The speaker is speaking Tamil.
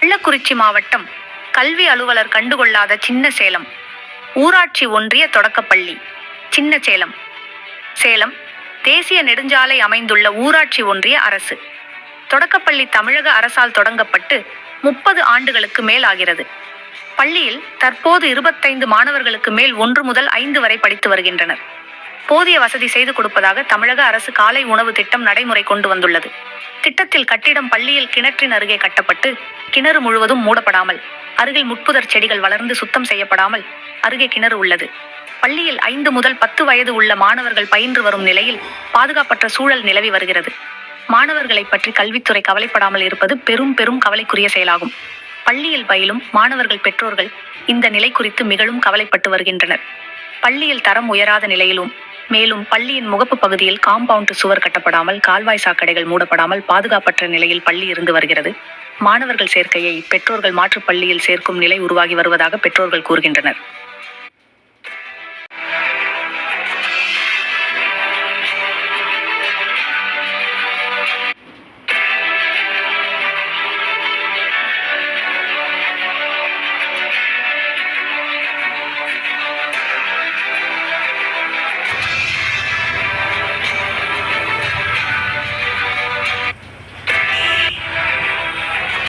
கள்ளக்குறிச்சி மாவட்டம் கல்வி அலுவலர் கண்டுகொள்ளாத சின்ன சேலம் ஊராட்சி ஒன்றிய தொடக்கப்பள்ளி சின்ன சேலம். சேலம் தேசிய நெடுஞ்சாலை அமைந்துள்ள ஊராட்சி ஒன்றிய அரசு. தொடக்கப்பள்ளி தமிழக அரசால் தொடங்கப்பட்டு முப்பது ஆண்டுகளுக்கு மேல் ஆகிறது பள்ளியில் தற்போது இருபத்தைந்து மாணவர்களுக்கு மேல் ஒன்று முதல் ஐந்து வரை படித்து வருகின்றனர். போதிய வசதி செய்து கொடுப்பதாக தமிழக அரசு காலை உணவு திட்டம் நடைமுறை கொண்டு வந்துள்ளது. திட்டத்தில் கட்டிடம் பள்ளியில் கிணற்றின் அருகே கட்டப்பட்டு கிணறு முழுவதும் மூடப்படாமல் அருகில் முட்புதர் செடிகள் வளர்ந்து சுத்தம் செய்யப்படாமல் அருகே கிணறு உள்ளது. பள்ளியில் ஐந்து முதல் பத்து வயது உள்ள மாணவர்கள் பயின்று வரும் நிலையில் பாதுகாப்பற்ற சூழல் நிலவி வருகிறது. மாணவர்களை பற்றி கல்வித்துறை கவலைப்படாமல் இருப்பது பெரும் பெரும் கவலைக்குரிய செயலாகும். பள்ளியில் பயிலும் மாணவர்கள் பெற்றோர்கள் இந்த நிலை குறித்து மிகவும் கவலைப்பட்டு வருகின்றனர். பள்ளியில் தரம் உயராத நிலையிலும் மேலும் பள்ளியின் முகப்பு பகுதியில் காம்பவுண்ட் சுவர் கட்டப்படாமல் கால்வாய் சாக்கடைகள் மூடப்படாமல் பாதுகாப்பற்ற நிலையில் பள்ளி இருந்து வருகிறது. மாணவர்கள் சேர்க்கையை பெற்றோர்கள் மாற்றுப் பள்ளியில் சேர்க்கும் நிலை உருவாகி வருவதாக பெற்றோர்கள் கூறுகின்றனர்.